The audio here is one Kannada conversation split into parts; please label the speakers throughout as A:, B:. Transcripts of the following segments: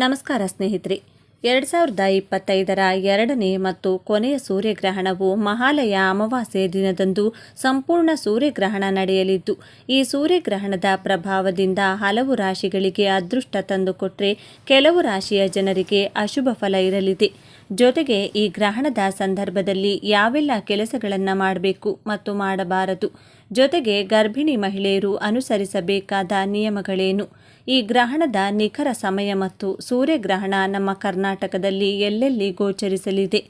A: ನಮಸ್ಕಾರ ಸ್ನೇಹಿತರೆ. ಎರಡು ಸಾವಿರದ ಇಪ್ಪತ್ತೈದರ ಎರಡನೇ ಮತ್ತು ಕೊನೆಯ ಸೂರ್ಯಗ್ರಹಣವು ಮಹಾಲಯ ಅಮಾವಾಸ್ಯೆ ದಿನದಂದು ಸಂಪೂರ್ಣ ಸೂರ್ಯಗ್ರಹಣ ನಡೆಯಲಿದ್ದು, ಈ ಸೂರ್ಯಗ್ರಹಣದ ಪ್ರಭಾವದಿಂದ ಹಲವು ರಾಶಿಗಳಿಗೆ ಅದೃಷ್ಟ ತಂದುಕೊಟ್ಟರೆ ಕೆಲವು ರಾಶಿಯ ಜನರಿಗೆ ಅಶುಭ ಫಲ ಇರಲಿದೆ. ಜೊತೆಗೆ ಈ ಗ್ರಹಣದ ಸಂದರ್ಭದಲ್ಲಿ ಯಾವೆಲ್ಲ ಕೆಲಸಗಳನ್ನು ಮಾಡಬೇಕು ಮತ್ತು ಮಾಡಬಾರದು? ಜೊತೆಗೆ ಗರ್ಭಿಣಿ ಮಹಿಳೆಯರು ಅನುಸರಿಸಬೇಕಾದ ನಿಯಮಗಳೇನು? ಈ ಗ್ರಹಣದ ನಿಖರ ಸಮಯ ಮತ್ತು ಸೂರ್ಯಗ್ರಹಣ ನಮ್ಮ ಕರ್ನಾಟಕದಲ್ಲಿ ಎಲ್ಲೆಲ್ಲಿ ಗೋಚರಿಸಲಿದೆ?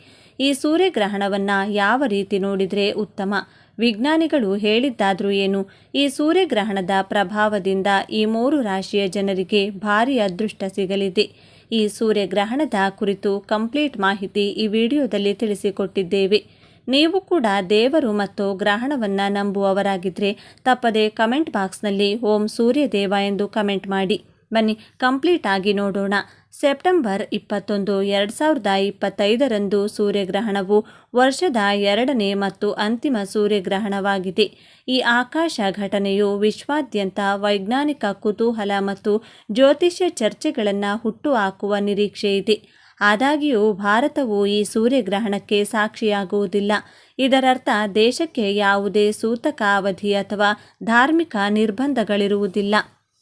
A: ಈ ಸೂರ್ಯಗ್ರಹಣವನ್ನು ಯಾವ ರೀತಿ ನೋಡಿದರೆ ಉತ್ತಮ? ವಿಜ್ಞಾನಿಗಳು ಹೇಳಿದ್ದಾದರೂ ಏನು? ಈ ಸೂರ್ಯಗ್ರಹಣದ ಪ್ರಭಾವದಿಂದ ಈ ಮೂರು ರಾಶಿಯ ಜನರಿಗೆ ಭಾರಿ ಅದೃಷ್ಟ ಸಿಗಲಿದೆ. ಈ ಸೂರ್ಯಗ್ರಹಣದ ಕುರಿತು ಕಂಪ್ಲೀಟ್ ಮಾಹಿತಿ ಈ ವಿಡಿಯೋದಲ್ಲಿ ತಿಳಿಸಿಕೊಟ್ಟಿದ್ದೇವೆ. ನೀವು ಕೂಡ ದೇವರು ಮತ್ತು ಗ್ರಹಣವನ್ನು ನಂಬುವವರಾಗಿದ್ದರೆ ತಪ್ಪದೆ ಕಮೆಂಟ್ ಬಾಕ್ಸ್ನಲ್ಲಿ ಓಂ ಸೂರ್ಯದೇವ ಎಂದು ಕಮೆಂಟ್ ಮಾಡಿ. ಬನ್ನಿ, ಕಂಪ್ಲೀಟ್ ಆಗಿ ನೋಡೋಣ. ಸೆಪ್ಟೆಂಬರ್ ಇಪ್ಪತ್ತೊಂದು, ಎರಡು ಸಾವಿರದ ಇಪ್ಪತ್ತೈದರಂದು ಸೂರ್ಯಗ್ರಹಣವು ವರ್ಷದ ಎರಡನೇ ಮತ್ತು ಅಂತಿಮ ಸೂರ್ಯಗ್ರಹಣವಾಗಿದೆ. ಈ ಆಕಾಶ ಘಟನೆಯು ವಿಶ್ವಾದ್ಯಂತ ವೈಜ್ಞಾನಿಕ ಕುತೂಹಲ ಮತ್ತು ಜ್ಯೋತಿಷ್ಯ ಚರ್ಚೆಗಳನ್ನು ಹುಟ್ಟುಹಾಕುವ ನಿರೀಕ್ಷೆ ಇದೆ ಆದಾಗ್ಯೂ ಭಾರತವು ಈ ಸೂರ್ಯಗ್ರಹಣಕ್ಕೆ ಸಾಕ್ಷಿಯಾಗುವುದಿಲ್ಲ. ಇದರರ್ಥ ದೇಶಕ್ಕೆ ಯಾವುದೇ ಸೂತಕ ಅವಧಿ ಅಥವಾ ಧಾರ್ಮಿಕ ನಿರ್ಬಂಧಗಳಿರುವುದಿಲ್ಲ.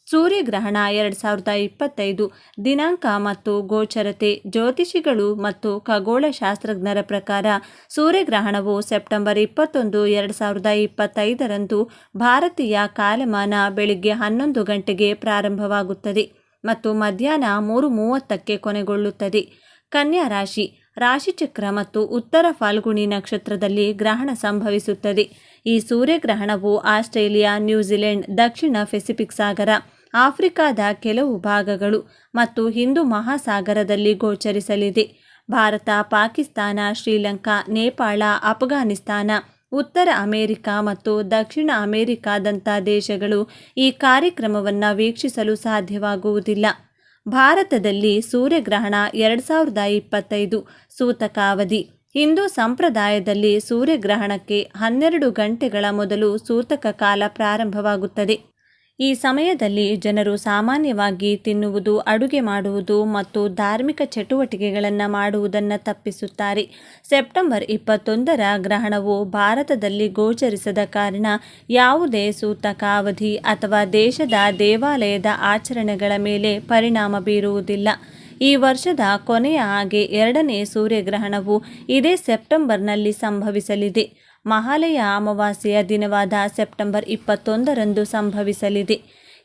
A: ಸೂರ್ಯಗ್ರಹಣ ಎರಡು ಸಾವಿರದ ಇಪ್ಪತ್ತೈದು ದಿನಾಂಕ ಮತ್ತು ಗೋಚರತೆ, ಜ್ಯೋತಿಷಿಗಳು ಮತ್ತು ಖಗೋಳಶಾಸ್ತ್ರಜ್ಞರ ಪ್ರಕಾರ ಸೂರ್ಯಗ್ರಹಣವು ಸೆಪ್ಟೆಂಬರ್ ಇಪ್ಪತ್ತೊಂದು ಎರಡು ಸಾವಿರದ ಇಪ್ಪತ್ತೈದರಂದು ಭಾರತೀಯ ಕಾಲಮಾನ ಬೆಳಿಗ್ಗೆ ಹನ್ನೊಂದು ಗಂಟೆಗೆ ಪ್ರಾರಂಭವಾಗುತ್ತದೆ ಮತ್ತು ಮಧ್ಯಾಹ್ನ ಮೂರು ಮೂವತ್ತಕ್ಕೆ ಕೊನೆಗೊಳ್ಳುತ್ತದೆ. ಕನ್ಯಾ ರಾಶಿ ರಾಶಿಚಕ್ರ ಮತ್ತು ಉತ್ತರ ಫಾಲ್ಗುಣಿ ನಕ್ಷತ್ರದಲ್ಲಿ ಗ್ರಹಣ ಸಂಭವಿಸುತ್ತದೆ. ಈ ಸೂರ್ಯಗ್ರಹಣವು ಆಸ್ಟ್ರೇಲಿಯಾ, ನ್ಯೂಜಿಲೆಂಡ್, ದಕ್ಷಿಣ ಪೆಸಿಫಿಕ್ ಸಾಗರ, ಆಫ್ರಿಕಾದ ಕೆಲವು ಭಾಗಗಳು ಮತ್ತು ಹಿಂದೂ ಮಹಾಸಾಗರದಲ್ಲಿ ಗೋಚರಿಸಲಿದೆ. ಭಾರತ, ಪಾಕಿಸ್ತಾನ, ಶ್ರೀಲಂಕಾ, ನೇಪಾಳ, ಅಫ್ಘಾನಿಸ್ತಾನ, ಉತ್ತರ ಅಮೆರಿಕ ಮತ್ತು ದಕ್ಷಿಣ ಅಮೆರಿಕಾದಂಥ ದೇಶಗಳು ಈ ಕಾರ್ಯಕ್ರಮವನ್ನು ವೀಕ್ಷಿಸಲು ಸಾಧ್ಯವಾಗುವುದಿಲ್ಲ. ಭಾರತದಲ್ಲಿ ಸೂರ್ಯಗ್ರಹಣ ಎರಡು ಸಾವಿರದ ಇಪ್ಪತ್ತೈದು ಸೂತಕಾವಧಿ ಹಿಂದೂ ಸಂಪ್ರದಾಯದಲ್ಲಿ ಸೂರ್ಯಗ್ರಹಣಕ್ಕೆ ಹನ್ನೆರಡು ಗಂಟೆಗಳ ಮೊದಲು ಸೂತಕ ಕಾಲ ಪ್ರಾರಂಭವಾಗುತ್ತದೆ. ಈ ಸಮಯದಲ್ಲಿ ಜನರು ಸಾಮಾನ್ಯವಾಗಿ ತಿನ್ನುವುದು, ಅಡುಗೆ ಮಾಡುವುದು ಮತ್ತು ಧಾರ್ಮಿಕ ಚಟುವಟಿಕೆಗಳನ್ನು ಮಾಡುವುದನ್ನು ತಪ್ಪಿಸುತ್ತಾರೆ. ಸೆಪ್ಟೆಂಬರ್ ಇಪ್ಪತ್ತೊಂದರ ಗ್ರಹಣವು ಭಾರತದಲ್ಲಿ ಗೋಚರಿಸದ ಕಾರಣ ಯಾವುದೇ ಸೂತಕ ಅವಧಿ ಅಥವಾ ದೇಶದ ದೇವಾಲಯದ ಆಚರಣೆಗಳ ಮೇಲೆ ಪರಿಣಾಮ ಬೀರುವುದಿಲ್ಲ. ಈ ವರ್ಷದ ಕೊನೆಯ ಹಾಗೆ ಎರಡನೇ ಸೂರ್ಯಗ್ರಹಣವು ಇದೇ ಸೆಪ್ಟೆಂಬರ್ನಲ್ಲಿ ಸಂಭವಿಸಲಿದೆ. ಮಹಾಲಯ ಅಮಾವಾಸ್ಯೆಯ ದಿನವಾದ ಸೆಪ್ಟೆಂಬರ್ ಇಪ್ಪತ್ತೊಂದರಂದು ಸಂಭವಿಸಲಿದೆ.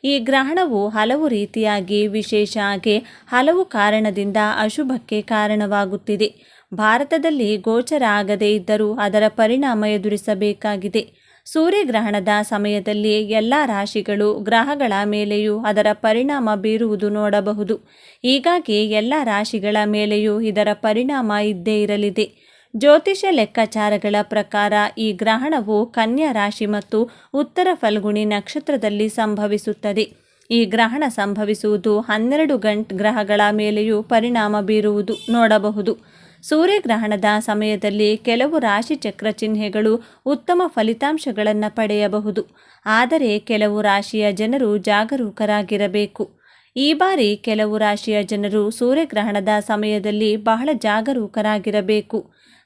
A: ಈ ಗ್ರಹಣವು ಹಲವು ರೀತಿಯಾಗಿ ವಿಶೇಷ ಹಾಗೆ ಹಲವು ಕಾರಣದಿಂದ ಅಶುಭಕ್ಕೆ ಕಾರಣವಾಗುತ್ತಿದೆ. ಭಾರತದಲ್ಲಿ ಗೋಚರ ಆಗದೇ ಇದ್ದರೂ ಅದರ ಪರಿಣಾಮ ಎದುರಿಸಬೇಕಾಗಿದೆ. ಸೂರ್ಯಗ್ರಹಣದ ಸಮಯದಲ್ಲಿ ಎಲ್ಲ ರಾಶಿಗಳು ಗ್ರಹಗಳ ಮೇಲೆಯೂ ಅದರ ಪರಿಣಾಮ ಬೀರುವುದು ನೋಡಬಹುದು. ಹೀಗಾಗಿ ಎಲ್ಲ ರಾಶಿಗಳ ಮೇಲೆಯೂ ಇದರ ಪರಿಣಾಮ ಇದ್ದೇ ಇರಲಿದೆ. ಜ್ಯೋತಿಷ ಲೆಕ್ಕಾಚಾರಗಳ ಪ್ರಕಾರ ಈ ಗ್ರಹಣವು ಕನ್ಯಾ ರಾಶಿ ಮತ್ತು ಉತ್ತರ ಫಲ್ಗುಣಿ ನಕ್ಷತ್ರದಲ್ಲಿ ಸಂಭವಿಸುತ್ತದೆ. ಈ ಗ್ರಹಣ ಸಂಭವಿಸುವುದು ಹನ್ನೆರಡು ಗಂಟ್ ಗ್ರಹಗಳ ಮೇಲೆಯೂ ಪರಿಣಾಮ ಬೀರುವುದು ನೋಡಬಹುದು. ಸೂರ್ಯಗ್ರಹಣದ ಸಮಯದಲ್ಲಿ ಕೆಲವು ರಾಶಿ ಚಕ್ರ ಚಿಹ್ನೆಗಳು ಉತ್ತಮ ಫಲಿತಾಂಶಗಳನ್ನು ಪಡೆಯಬಹುದು. ಆದರೆ ಕೆಲವು ರಾಶಿಯ ಜನರು ಜಾಗರೂಕರಾಗಿರಬೇಕು. ಈ ಬಾರಿ ಕೆಲವು ರಾಶಿಯ ಜನರು ಸೂರ್ಯಗ್ರಹಣದ ಸಮಯದಲ್ಲಿ ಬಹಳ ಜಾಗರೂಕರಾಗಿರಬೇಕು.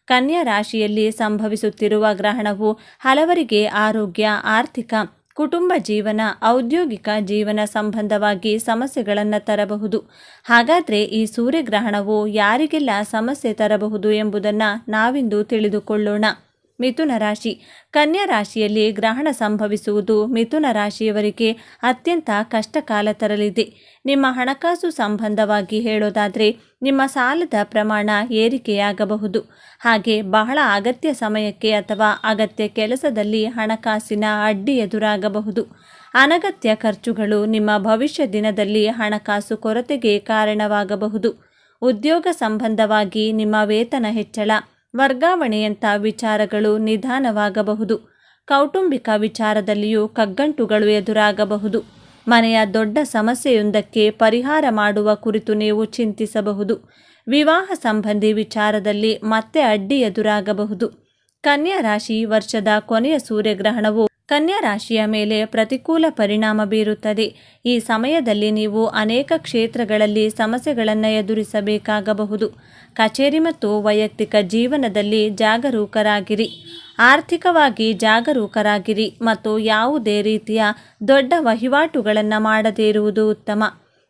A: ಕನ್ಯಾ ರಾಶಿಯಲ್ಲಿ ಸಂಭವಿಸುತ್ತಿರುವ ಗ್ರಹಣವು ಹಲವರಿಗೆ ಆರೋಗ್ಯ, ಆರ್ಥಿಕ, ಕುಟುಂಬ ಜೀವನ, ಔದ್ಯೋಗಿಕ ಜೀವನ ಸಂಬಂಧವಾಗಿ ಸಮಸ್ಯೆಗಳನ್ನು ತರಬಹುದು. ಹಾಗಾದರೆ ಈ ಸೂರ್ಯಗ್ರಹಣವು ಯಾರಿಗೆಲ್ಲ ಸಮಸ್ಯೆ ತರಬಹುದು ಎಂಬುದನ್ನು ನಾವಿಂದು ತಿಳಿದುಕೊಳ್ಳೋಣ. ಮಿಥುನ ರಾಶಿ. ಕನ್ಯಾ ರಾಶಿಯಲ್ಲಿ ಗ್ರಹಣ ಸಂಭವಿಸುವುದು ಮಿಥುನ ರಾಶಿಯವರಿಗೆ ಅತ್ಯಂತ ಕಷ್ಟಕಾಲ ತರಲಿದೆ. ನಿಮ್ಮ ಹಣಕಾಸು ಸಂಬಂಧವಾಗಿ ಹೇಳೋದಾದರೆ ನಿಮ್ಮ ಸಾಲದ ಪ್ರಮಾಣ ಏರಿಕೆಯಾಗಬಹುದು. ಹಾಗೆ ಬಹಳ ಅಗತ್ಯ ಸಮಯಕ್ಕೆ ಅಥವಾ ಅಗತ್ಯ ಕೆಲಸದಲ್ಲಿ ಹಣಕಾಸಿನ ಅಡ್ಡಿ ಎದುರಾಗಬಹುದು. ಅನಗತ್ಯ ಖರ್ಚುಗಳು ನಿಮ್ಮ ಭವಿಷ್ಯ ದಿನದಲ್ಲಿ ಹಣಕಾಸು ಕೊರತೆಗೆ ಕಾರಣವಾಗಬಹುದು. ಉದ್ಯೋಗ ಸಂಬಂಧವಾಗಿ ನಿಮ್ಮ ವೇತನ ಹೆಚ್ಚಳ ವರ್ಗಾವಣೆಯಂಥ ವಿಚಾರಗಳು ನಿಧಾನವಾಗಬಹುದು. ಕೌಟುಂಬಿಕ ವಿಚಾರದಲ್ಲಿಯೂ ಕಗ್ಗಂಟುಗಳು ಎದುರಾಗಬಹುದು. ಮನೆಯ ದೊಡ್ಡ ಸಮಸ್ಯೆಯೊಂದಕ್ಕೆ ಪರಿಹಾರ ಮಾಡುವ ಕುರಿತು ನೀವು ಚಿಂತಿಸಬಹುದು. ವಿವಾಹ ಸಂಬಂಧಿ ವಿಚಾರದಲ್ಲಿ ಮತ್ತೆ ಅಡ್ಡಿ ಎದುರಾಗಬಹುದು. ಕನ್ಯಾ ರಾಶಿ ವರ್ಷದ ಕೊನೆಯ ಸೂರ್ಯಗ್ರಹಣವು ಕನ್ಯಾ ರಾಶಿಯ ಮೇಲೆ ಪ್ರತಿಕೂಲ ಪರಿಣಾಮ ಬೀರುತ್ತದೆ. ಈ ಸಮಯದಲ್ಲಿ ನೀವು ಅನೇಕ ಕ್ಷೇತ್ರಗಳಲ್ಲಿ ಸಮಸ್ಯೆಗಳನ್ನು ಎದುರಿಸಬೇಕಾಗಬಹುದು. ಕಚೇರಿ ಮತ್ತು ವೈಯಕ್ತಿಕ ಜೀವನದಲ್ಲಿ ಜಾಗರೂಕರಾಗಿರಿ. ಆರ್ಥಿಕವಾಗಿ ಜಾಗರೂಕರಾಗಿರಿ ಮತ್ತು ಯಾವುದೇ ರೀತಿಯ ದೊಡ್ಡ ವಹಿವಾಟುಗಳನ್ನು ಮಾಡದೇ ಇರುವುದು ಉತ್ತಮ.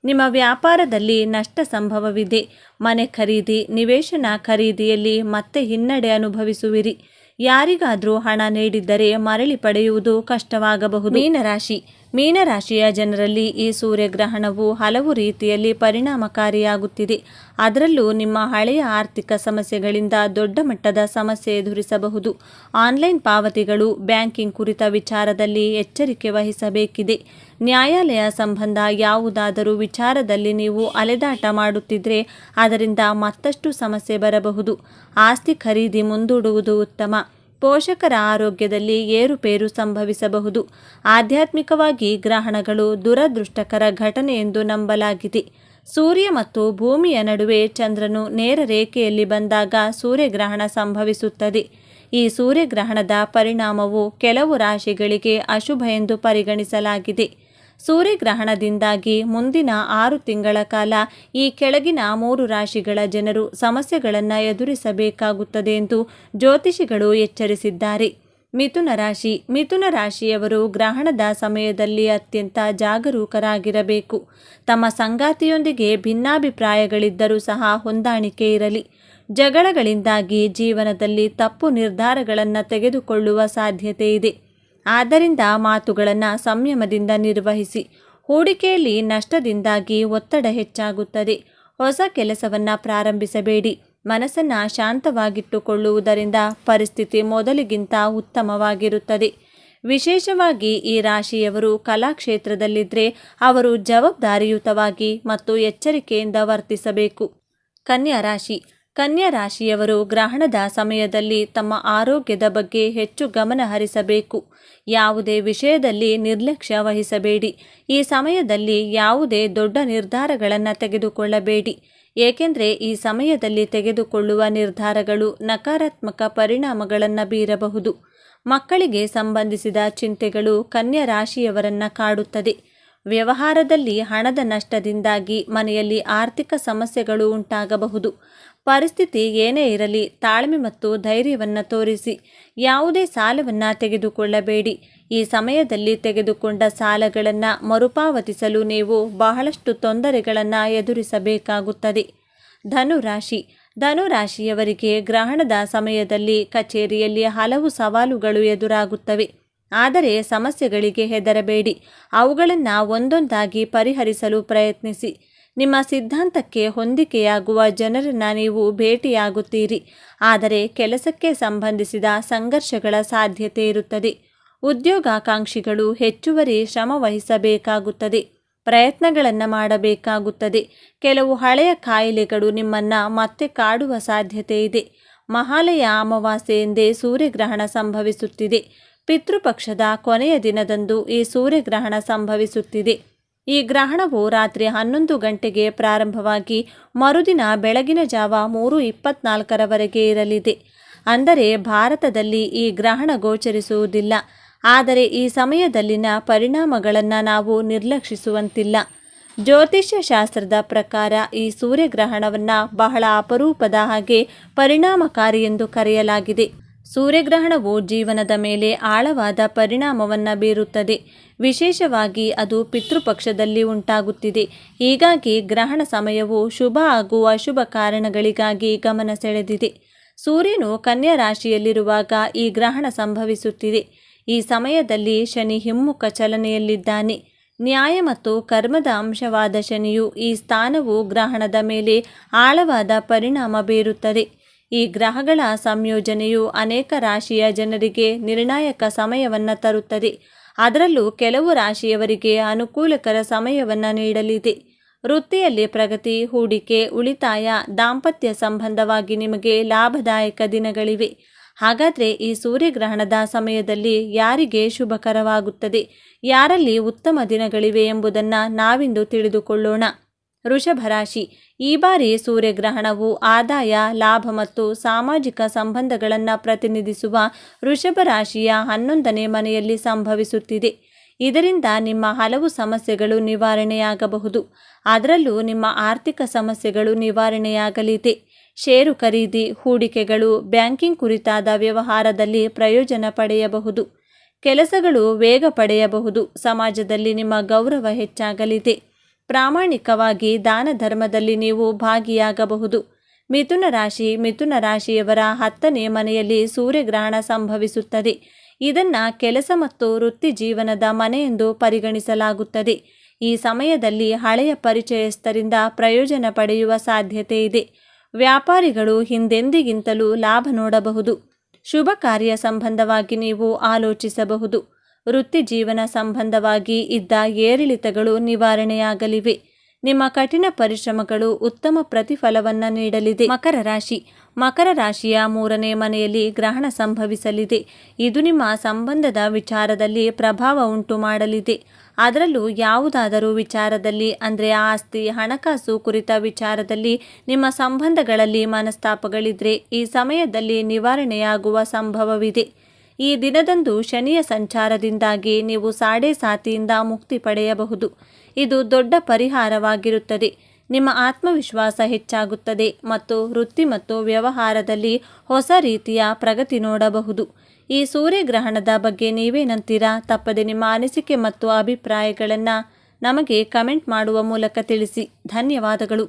A: ನಿಮ್ಮ ವ್ಯಾಪಾರದಲ್ಲಿ ನಷ್ಟ ಸಂಭವವಿದೆ. ಮನೆ ಖರೀದಿ, ನಿವೇಶನ ಖರೀದಿಯಲ್ಲಿ ಮತ್ತೆ ಹಿನ್ನಡೆ ಅನುಭವಿಸುವಿರಿ. ಯಾರಿಗಾದರೂ ಹಣ ನೀಡಿದ್ದರೆ ಮರಳಿ ಪಡೆಯುವುದು ಕಷ್ಟವಾಗಬಹುದು. ಮೀನರಾಶಿ. ಮೀನರಾಶಿಯ ಜನರಲ್ಲಿ ಈ ಸೂರ್ಯಗ್ರಹಣವು ಹಲವು ರೀತಿಯಲ್ಲಿ ಪರಿಣಾಮಕಾರಿಯಾಗುತ್ತಿದೆ. ಅದರಲ್ಲೂ ನಿಮ್ಮ ಹಳೆಯ ಆರ್ಥಿಕ ಸಮಸ್ಯೆಗಳಿಂದ ದೊಡ್ಡ ಮಟ್ಟದ ಸಮಸ್ಯೆ ಎದುರಿಸಬಹುದು. ಆನ್ಲೈನ್ ಪಾವತಿಗಳು, ಬ್ಯಾಂಕಿಂಗ್ ಕುರಿತ ವಿಚಾರದಲ್ಲಿ ಎಚ್ಚರಿಕೆ ವಹಿಸಬೇಕಿದೆ. ನ್ಯಾಯಾಲಯ ಸಂಬಂಧ ಯಾವುದಾದರೂ ವಿಚಾರದಲ್ಲಿ ನೀವು ಅಲೆದಾಟ ಮಾಡುತ್ತಿದ್ದರೆ ಅದರಿಂದ ಮತ್ತಷ್ಟು ಸಮಸ್ಯೆ ಬರಬಹುದು. ಆಸ್ತಿ ಖರೀದಿ ಮುಂದೂಡುವುದು ಉತ್ತಮ. ಪೋಷಕರ ಆರೋಗ್ಯದಲ್ಲಿ ಏರುಪೇರು ಸಂಭವಿಸಬಹುದು. ಆಧ್ಯಾತ್ಮಿಕವಾಗಿ ಗ್ರಹಣಗಳು ದುರದೃಷ್ಟಕರ ಘಟನೆ ಎಂದು ನಂಬಲಾಗಿದೆ. ಸೂರ್ಯ ಮತ್ತು ಭೂಮಿಯ ನಡುವೆ ಚಂದ್ರನು ನೇರ ರೇಖೆಯಲ್ಲಿ ಬಂದಾಗ ಸೂರ್ಯಗ್ರಹಣ ಸಂಭವಿಸುತ್ತದೆ. ಈ ಸೂರ್ಯಗ್ರಹಣದ ಪರಿಣಾಮವು ಕೆಲವು ರಾಶಿಗಳಿಗೆ ಅಶುಭ ಎಂದು ಪರಿಗಣಿಸಲಾಗಿದೆ. ಸೂರ್ಯಗ್ರಹಣದಿಂದಾಗಿ ಮುಂದಿನ ಆರು ತಿಂಗಳ ಕಾಲ ಈ ಕೆಳಗಿನ ಮೂರು ರಾಶಿಗಳ ಜನರು ಸಮಸ್ಯೆಗಳನ್ನು ಎದುರಿಸಬೇಕಾಗುತ್ತದೆ ಎಂದು ಜ್ಯೋತಿಷಿಗಳು ಎಚ್ಚರಿಸಿದ್ದಾರೆ. ಮಿಥುನ ರಾಶಿ, ಮಿಥುನ ರಾಶಿಯವರು ಗ್ರಹಣದ ಸಮಯದಲ್ಲಿ ಅತ್ಯಂತ ಜಾಗರೂಕರಾಗಿರಬೇಕು. ತಮ್ಮ ಸಂಗಾತಿಯೊಂದಿಗೆ ಭಿನ್ನಾಭಿಪ್ರಾಯಗಳಿದ್ದರೂ ಸಹ ಹೊಂದಾಣಿಕೆ ಇರಲಿ. ಜಗಳಗಳಿಂದಾಗಿ ಜೀವನದಲ್ಲಿ ತಪ್ಪು ನಿರ್ಧಾರಗಳನ್ನು ತೆಗೆದುಕೊಳ್ಳುವ ಸಾಧ್ಯತೆ ಇದೆ. ಆದ್ದರಿಂದ ಮಾತುಗಳನ್ನು ಸಂಯಮದಿಂದ ನಿರ್ವಹಿಸಿ. ಹೂಡಿಕೆಯಲ್ಲಿ ನಷ್ಟದಿಂದಾಗಿ ಒತ್ತಡ ಹೆಚ್ಚಾಗುತ್ತದೆ. ಹೊಸ ಕೆಲಸವನ್ನು ಪ್ರಾರಂಭಿಸಬೇಡಿ. ಮನಸ್ಸನ್ನು ಶಾಂತವಾಗಿಟ್ಟುಕೊಳ್ಳುವುದರಿಂದ ಪರಿಸ್ಥಿತಿ ಮೊದಲಿಗಿಂತ ಉತ್ತಮವಾಗಿರುತ್ತದೆ. ವಿಶೇಷವಾಗಿ ಈ ರಾಶಿಯವರು ಕಲಾಕ್ಷೇತ್ರದಲ್ಲಿದ್ದರೆ ಅವರು ಜವಾಬ್ದಾರಿಯುತವಾಗಿ ಮತ್ತು ಎಚ್ಚರಿಕೆಯಿಂದ ವರ್ತಿಸಬೇಕು. ಕನ್ಯಾ ರಾಶಿ. ಕನ್ಯಾ ರಾಶಿಯವರು ಗ್ರಹಣದ ಸಮಯದಲ್ಲಿ ತಮ್ಮ ಆರೋಗ್ಯದ ಬಗ್ಗೆ ಹೆಚ್ಚು ಗಮನ ಹರಿಸಬೇಕು. ಯಾವುದೇ ವಿಷಯದಲ್ಲಿ ನಿರ್ಲಕ್ಷ್ಯ ವಹಿಸಬೇಡಿ. ಈ ಸಮಯದಲ್ಲಿ ಯಾವುದೇ ದೊಡ್ಡ ನಿರ್ಧಾರಗಳನ್ನು ತೆಗೆದುಕೊಳ್ಳಬೇಡಿ. ಏಕೆಂದರೆ ಈ ಸಮಯದಲ್ಲಿ ತೆಗೆದುಕೊಳ್ಳುವ ನಿರ್ಧಾರಗಳು ನಕಾರಾತ್ಮಕ ಪರಿಣಾಮಗಳನ್ನು ಬೀರಬಹುದು. ಮಕ್ಕಳಿಗೆ ಸಂಬಂಧಿಸಿದ ಚಿಂತೆಗಳು ಕನ್ಯಾ ರಾಶಿಯವರನ್ನು ಕಾಡುತ್ತದೆ. ವ್ಯವಹಾರದಲ್ಲಿ ಹಣದ ನಷ್ಟದಿಂದಾಗಿ ಮನೆಯಲ್ಲಿ ಆರ್ಥಿಕ ಸಮಸ್ಯೆಗಳು ಉಂಟಾಗಬಹುದು. ಪರಿಸ್ಥಿತಿ ಏನೇ ಇರಲಿ, ತಾಳ್ಮೆ ಮತ್ತು ಧೈರ್ಯವನ್ನು ತೋರಿಸಿ. ಯಾವುದೇ ಸಾಲವನ್ನು ತೆಗೆದುಕೊಳ್ಳಬೇಡಿ. ಈ ಸಮಯದಲ್ಲಿ ತೆಗೆದುಕೊಂಡ ಸಾಲಗಳನ್ನು ಮರುಪಾವತಿಸಲು ನೀವು ಬಹಳಷ್ಟು ತೊಂದರೆಗಳನ್ನು ಎದುರಿಸಬೇಕಾಗುತ್ತದೆ. ಧನುರಾಶಿ. ಧನುರಾಶಿಯವರಿಗೆ ಗ್ರಹಣದ ಸಮಯದಲ್ಲಿ ಕಚೇರಿಯಲ್ಲಿ ಹಲವು ಸವಾಲುಗಳು ಎದುರಾಗುತ್ತವೆ. ಆದರೆ ಸಮಸ್ಯೆಗಳಿಗೆ ಹೆದರಬೇಡಿ. ಅವುಗಳನ್ನು ಒಂದೊಂದಾಗಿ ಪರಿಹರಿಸಲು ಪ್ರಯತ್ನಿಸಿ. ನಿಮ್ಮ ಸಿದ್ಧಾಂತಕ್ಕೆ ಹೊಂದಿಕೆಯಾಗುವ ಜನರನ್ನು ನೀವು ಭೇಟಿಯಾಗುತ್ತೀರಿ. ಆದರೆ ಕೆಲಸಕ್ಕೆ ಸಂಬಂಧಿಸಿದ ಸಂಘರ್ಷಗಳ ಸಾಧ್ಯತೆ ಇರುತ್ತದೆ. ಉದ್ಯೋಗಾಕಾಂಕ್ಷಿಗಳು ಹೆಚ್ಚುವರಿ ಶ್ರಮ ವಹಿಸಬೇಕಾಗುತ್ತದೆ. ಪ್ರಯತ್ನಗಳನ್ನು ಮಾಡಬೇಕಾಗುತ್ತದೆ. ಕೆಲವು ಹಳೆಯ ಕಾಯಿಲೆಗಳು ನಿಮ್ಮನ್ನು ಮತ್ತೆ ಕಾಡುವ ಸಾಧ್ಯತೆ ಇದೆ. ಮಹಾಲಯ ಅಮಾವಾಸ್ಯೆ ಎಂದೇ ಸೂರ್ಯಗ್ರಹಣ ಸಂಭವಿಸುತ್ತಿದೆ. ಪಿತೃಪಕ್ಷದ ಕೊನೆಯ ದಿನದಂದು ಈ ಸೂರ್ಯಗ್ರಹಣ ಸಂಭವಿಸುತ್ತಿದೆ. ಈ ಗ್ರಹಣವು ರಾತ್ರಿ ಹನ್ನೊಂದು ಗಂಟೆಗೆ ಪ್ರಾರಂಭವಾಗಿ ಮರುದಿನ ಬೆಳಗಿನ ಜಾವ ಮೂರು ಇಪ್ಪತ್ನಾಲ್ಕರವರೆಗೆ ಇರಲಿದೆ. ಅಂದರೆ ಭಾರತದಲ್ಲಿ ಈ ಗ್ರಹಣ ಗೋಚರಿಸುವುದಿಲ್ಲ. ಆದರೆ ಈ ಸಮಯದಲ್ಲಿನ ಪರಿಣಾಮಗಳನ್ನು ನಾವು ನಿರ್ಲಕ್ಷಿಸುವಂತಿಲ್ಲ. ಜ್ಯೋತಿಷ್ಯ ಶಾಸ್ತ್ರದ ಪ್ರಕಾರ ಈ ಸೂರ್ಯಗ್ರಹಣವನ್ನು ಬಹಳ ಅಪರೂಪದ ಹಾಗೆ ಪರಿಣಾಮಕಾರಿ ಎಂದು ಕರೆಯಲಾಗಿದೆ. ಸೂರ್ಯಗ್ರಹಣವು ಜೀವನದ ಮೇಲೆ ಆಳವಾದ ಪರಿಣಾಮವನ್ನು ಬೀರುತ್ತದೆ. ವಿಶೇಷವಾಗಿ ಅದು ಪಿತೃಪಕ್ಷದಲ್ಲಿ ಉಂಟಾಗುತ್ತಿದೆ. ಹೀಗಾಗಿ ಗ್ರಹಣ ಸಮಯವು ಶುಭ ಹಾಗೂ ಅಶುಭ ಕಾರಣಗಳಿಗಾಗಿ ಗಮನ ಸೆಳೆದಿದೆ. ಸೂರ್ಯನು ಕನ್ಯಾ ರಾಶಿಯಲ್ಲಿರುವಾಗ ಈ ಗ್ರಹಣ ಸಂಭವಿಸುತ್ತಿದೆ. ಈ ಸಮಯದಲ್ಲಿ ಶನಿ ಹಿಮ್ಮುಖ ಚಲನೆಯಲ್ಲಿದ್ದಾನೆ. ನ್ಯಾಯ ಮತ್ತು ಕರ್ಮದ ಅಂಶವಾದ ಶನಿಯು ಈ ಸ್ಥಾನವು ಗ್ರಹಣದ ಮೇಲೆ ಆಳವಾದ ಪರಿಣಾಮ ಬೀರುತ್ತದೆ. ಈ ಗ್ರಹಗಳ ಸಂಯೋಜನೆಯು ಅನೇಕ ರಾಶಿಯ ಜನರಿಗೆ ನಿರ್ಣಾಯಕ ಸಮಯವನ್ನು ತರುತ್ತದೆ. ಅದರಲ್ಲೂ ಕೆಲವು ರಾಶಿಯವರಿಗೆ ಅನುಕೂಲಕರ ಸಮಯವನ್ನು ನೀಡಲಿದೆ. ವೃತ್ತಿಯಲ್ಲಿ ಪ್ರಗತಿ, ಹೂಡಿಕೆ, ಉಳಿತಾಯ, ದಾಂಪತ್ಯ ಸಂಬಂಧವಾಗಿ ನಿಮಗೆ ಲಾಭದಾಯಕ ದಿನಗಳಿವೆ. ಹಾಗಾದರೆ ಈ ಸೂರ್ಯಗ್ರಹಣದ ಸಮಯದಲ್ಲಿ ಯಾರಿಗೆ ಶುಭಕರವಾಗುತ್ತದೆ? ಯಾರಲ್ಲಿ ಉತ್ತಮ ದಿನಗಳಿವೆ ಎಂಬುದನ್ನು ನಾವಿಂದು ತಿಳಿದುಕೊಳ್ಳೋಣ. ರಾಶಿ ಈ ಬಾರಿ ಸೂರ್ಯಗ್ರಹಣವು ಆದಾಯ, ಲಾಭ ಮತ್ತು ಸಾಮಾಜಿಕ ಸಂಬಂಧಗಳನ್ನು ಪ್ರತಿನಿಧಿಸುವ ವೃಷಭ ರಾಶಿಯ ಹನ್ನೊಂದನೇ ಮನೆಯಲ್ಲಿ ಸಂಭವಿಸುತ್ತಿದೆ. ಇದರಿಂದ ನಿಮ್ಮ ಹಲವು ಸಮಸ್ಯೆಗಳು ನಿವಾರಣೆಯಾಗಬಹುದು. ಅದರಲ್ಲೂ ನಿಮ್ಮ ಆರ್ಥಿಕ ಸಮಸ್ಯೆಗಳು ನಿವಾರಣೆಯಾಗಲಿದೆ. ಷೇರು ಖರೀದಿ, ಹೂಡಿಕೆಗಳು, ಬ್ಯಾಂಕಿಂಗ್ ಕುರಿತಾದ ವ್ಯವಹಾರದಲ್ಲಿ ಪ್ರಯೋಜನ ಪಡೆಯಬಹುದು. ಕೆಲಸಗಳು ವೇಗ ಪಡೆಯಬಹುದು. ಸಮಾಜದಲ್ಲಿ ನಿಮ್ಮ ಗೌರವ ಹೆಚ್ಚಾಗಲಿದೆ. ಪ್ರಾಮಾಣಿಕವಾಗಿ ದಾನ ಧರ್ಮದಲ್ಲಿ ನೀವು ಭಾಗಿಯಾಗಬಹುದು. ಮಿಥುನ ರಾಶಿ ಮಿಥುನ ರಾಶಿಯವರ ಹತ್ತನೇ ಮನೆಯಲ್ಲಿ ಸೂರ್ಯಗ್ರಹಣ ಸಂಭವಿಸುತ್ತದೆ. ಇದನ್ನು ಕೆಲಸ ಮತ್ತು ವೃತ್ತಿ ಜೀವನದ ಮನೆ ಎಂದು ಪರಿಗಣಿಸಲಾಗುತ್ತದೆ. ಈ ಸಮಯದಲ್ಲಿ ಹಳೆಯ ಪರಿಚಯಸ್ಥರಿಂದ ಪ್ರಯೋಜನ ಪಡೆಯುವ ಸಾಧ್ಯತೆ ಇದೆ. ವ್ಯಾಪಾರಿಗಳು ಹಿಂದೆಂದಿಗಿಂತಲೂ ಲಾಭ ನೋಡಬಹುದು. ಶುಭ ಕಾರ್ಯ ಸಂಬಂಧವಾಗಿ ನೀವು ಆಲೋಚಿಸಬಹುದು. ವೃತ್ತಿ ಜೀವನ ಸಂಬಂಧವಾಗಿ ಇದ್ದ ಏರಿಳಿತಗಳು ನಿವಾರಣೆಯಾಗಲಿವೆ. ನಿಮ್ಮ ಕಠಿಣ ಪರಿಶ್ರಮಗಳು ಉತ್ತಮ ಪ್ರತಿಫಲವನ್ನು ನೀಡಲಿದೆ. ಮಕರ ರಾಶಿ. ಮಕರ ರಾಶಿಯ ಮೂರನೇ ಮನೆಯಲ್ಲಿ ಗ್ರಹಣ ಸಂಭವಿಸಲಿದೆ. ಇದು ನಿಮ್ಮ ಸಂಬಂಧದ ವಿಚಾರದಲ್ಲಿ ಪ್ರಭಾವ ಉಂಟು ಮಾಡಲಿದೆ. ಅದರಲ್ಲೂ ಯಾವುದಾದರೂ ವಿಚಾರದಲ್ಲಿ, ಅಂದರೆ ಆಸ್ತಿ, ಹಣಕಾಸು ಕುರಿತ ವಿಚಾರದಲ್ಲಿ ನಿಮ್ಮ ಸಂಬಂಧಗಳಲ್ಲಿ ಮನಸ್ತಾಪಗಳಿದ್ರೆ ಈ ಸಮಯದಲ್ಲಿ ನಿವಾರಣೆಯಾಗುವ ಸಂಭವವಿದೆ. ಈ ದಿನದಂದು ಶನಿಯ ಸಂಚಾರದಿಂದಾಗಿ ನೀವು ಸಾಡೆ ಸಾತಿಯಿಂದ ಮುಕ್ತಿ ಪಡೆಯಬಹುದು. ಇದು ದೊಡ್ಡ ಪರಿಹಾರವಾಗಿರುತ್ತದೆ. ನಿಮ್ಮ ಆತ್ಮವಿಶ್ವಾಸ ಹೆಚ್ಚಾಗುತ್ತದೆ ಮತ್ತು ವೃತ್ತಿ ಮತ್ತು ವ್ಯವಹಾರದಲ್ಲಿ ಹೊಸ ರೀತಿಯ ಪ್ರಗತಿ ನೋಡಬಹುದು. ಈ ಸೂರ್ಯಗ್ರಹಣದ ಬಗ್ಗೆ ನೀವೇನಂತೀರಾ ತಪ್ಪದೆ ನಿಮ್ಮ ಅನಿಸಿಕೆ ಮತ್ತು ಅಭಿಪ್ರಾಯಗಳನ್ನು ನಮಗೆ ಕಮೆಂಟ್ ಮಾಡುವ ಮೂಲಕ ತಿಳಿಸಿ. ಧನ್ಯವಾದಗಳು.